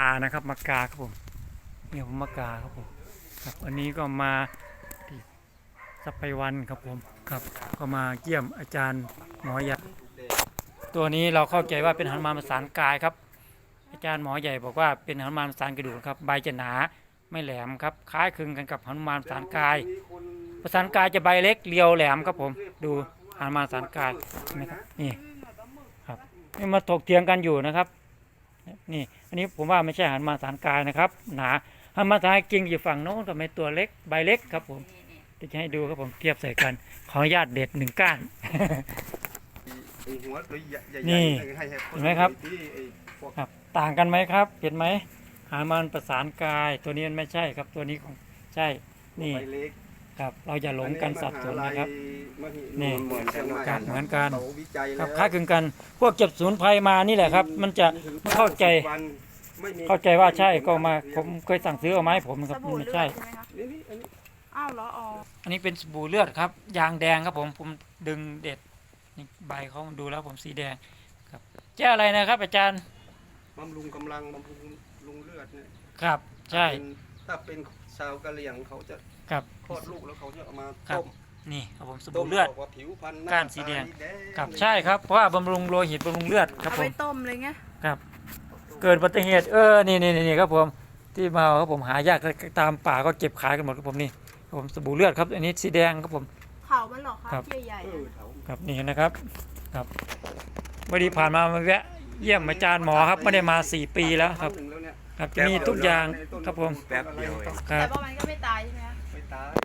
กานะครับมากาครับผมเนี่ยผมมากาครับผมครับอันนี้ก็มาที่สัพไพวันครับผมครับ ก็มาเยี่ยมอาจารย์หมอใหญ่ตัวนี้เราเข้าใจว่าเป็นหันมาประสานกายครับ อาจารย์หมอใหญ่บอกว่าเป็นหันมาประสานกระดูกครับใบจะหนาไม่แหลมครับคล้ายคลึงกันกับหันมาประสานกาย ประสานกายจะใบเล็กเรียวแหลมครับผม ดูหันมาประสานกายนไหมครับนี่ครับนี่มาถกเถียงกันอยู่นะครับ นี่ อันนี้ผมว่าไม่ใช่หันมาสารกายนะครับ หนาหันมาสารกิ่งอยู่ฝั่งโน้นทำไมตัวเล็กใบเล็กครับผมเดี๋ยวจะให้ดูครับผมเทียบใส่กัน ขออนุญาตเด็ดหนึ่งก้านไอ้หัวตัวใหญ่นี่ๆให้ให้เห็นไหมครับที่ไอ้พวกครับ ต่างกันไหมครับ เห็นไหมหามันประสานกาย ตัวนี้มันไม่ใช่ครับ ตัวนี้ของใช่ นี่ใบเล็ก ครับเราอย่าหลงกันสับสนนะครับมหินี่เหมือนกันครับเหมือนกันเขาวิจัยครับแล้วคล้ายคลึงกัน พวกเก็บศูนย์ภัยมานี่แหละครับ มันจะไม่เข้าใจวันไม่มีเข้าใจว่าใช่ก็มาผมเคยสั่งซื้อเอามาให้ผมครับสบู่ไม่เลือใช่ดใช่ไหมคะนี่นี่อันนี้อ้าวเหรออ๋ออันนี้เป็นสบู่เลือดครับ ยางแดงครับผมผมดึงเด็ดนี่ใบเขาดูแล้วผมสีแดงครับแจ้อะไรนะครับ อาจารย์บำรุงกำลังบำรุงลุงเลือดเนี่ยครับ ใช่เป็นถ้าเป็นชาวกะเหรี่ยงเขาจะครับ คลอดลูกแล้วเขาจะเอามาครับ ต้มนี่ครับผมสต้บู่มเลือด กว่าผิวพรรณหน้ก้านสีแดง ตาครับใช่ครับเพราะว่าบำรุงโลหิตบำรุงเลือดครับเอาผไปมต้มเลยไงครับ เกิดอุบัติเหตุเออนี่นี่นี่ครับผมที่มาครับผมหายากตามป่าก็เก็บขายกันหมดครับผมนี่ครับผมสบู่เลือดครับอันนี้สีแดงครับผม เผามันเหรอคะครับที่ใหญ่เอๆออะเขาครับนี่นะครับครับวันนี้ผ่านมามาแวะเยี่ยมอาจารย์หมอครับไม่ได้มาสี่ปีแล้วครับ งหนึ่งแล้วเนี่ยครับจะมีทุกอย่างครับผมแป๊บเดียวเองครัแต่บว่ามันก็ไม่ตายใช่ไหม afectada